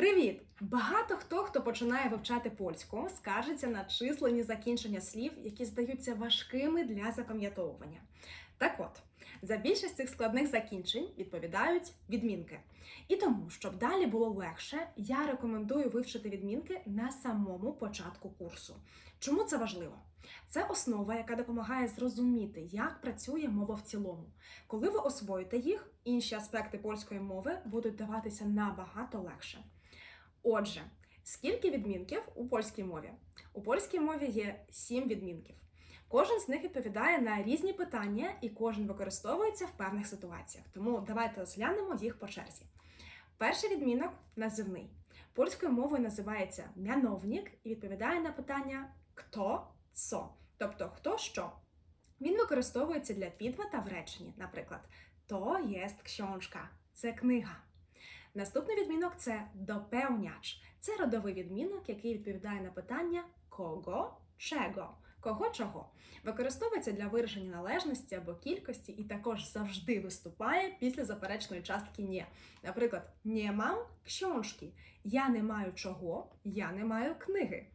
Привіт! Багато хто, хто починає вивчати польську, скаржиться на численні закінчення слів, які здаються важкими для запам'ятовування. Так от, за більшість цих складних закінчень відповідають відмінки. І тому, щоб далі було легше, я рекомендую вивчити відмінки на самому початку курсу. Чому це важливо? Це основа, яка допомагає зрозуміти, як працює мова в цілому. Коли ви освоїте їх, інші аспекти польської мови будуть даватися набагато легше. Отже, скільки відмінків у польській мові? У польській мові є сім відмінків. Кожен з них відповідає на різні питання, і кожен використовується в певних ситуаціях. Тому давайте розглянемо їх по черзі. Перший відмінок називний. Польською мовою називається мяновнік і відповідає на питання хто цо, тобто хто що. Він використовується для підмета в реченні, наприклад, то єст książka – це книга. Наступний відмінок це допевняч. Це родовий відмінок, який відповідає на питання кого, чого, кого чого. Використовується для вираження належності або кількості і також завжди виступає після заперечної частки «не». Наприклад, не мам książki. Я не маю чого, я не маю книги.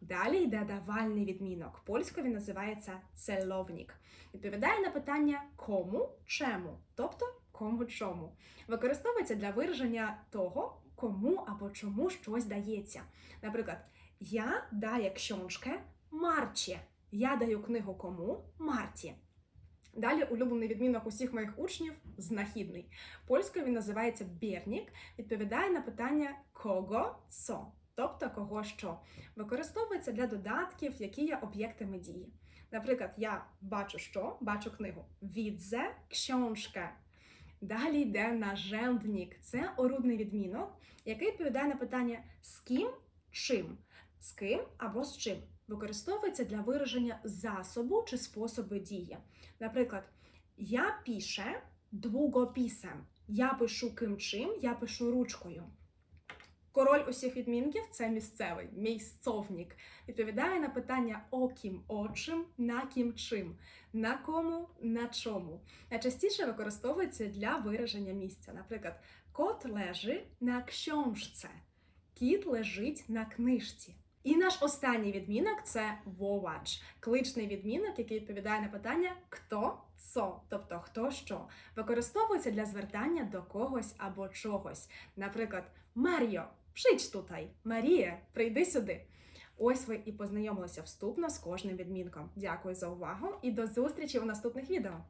Далі йде давальний відмінок. Польською він називається целовнік. Відповідає на питання кому, чому, тобто кому чому. Використовується для вираження того, кому або чому щось дається. Наприклад, я даю książkę Марчі. Я даю книгу кому Марті. Далі улюблений відмінок усіх моїх учнів знахідний. Польською він називається бірнік, відповідає на питання кого цо, тобто кого що. Використовується для додатків, які є об'єктами дії. Наприклад, я бачу що, бачу книгу. Відзе książkę. Далі йде наженднік. Це орудний відмінок, який відповідає на питання з ким, чим, з ким або з чим. Використовується для вираження засобу чи способу дії. Наприклад, я піше długopisem. Я пишу ким чим, я пишу ручкою. Король усіх відмінків це місцевий, місцовник. Відповідає на питання о ким, о на ким чим, на кому, на чому. Найчастіше використовується для вираження місця. Наприклад, кот лежить на książce, кіт лежить на книжці. І наш останній відмінок це вовач, кличний відмінок, який відповідає на питання хто цо, тобто хто що. Використовується для звертання до когось або чогось. Наприклад, Маріо, прийдь тутай, Марія, прийди сюди. Ось ви і познайомилися вступно з кожним відмінком. Дякую за увагу і до зустрічі у наступних відео.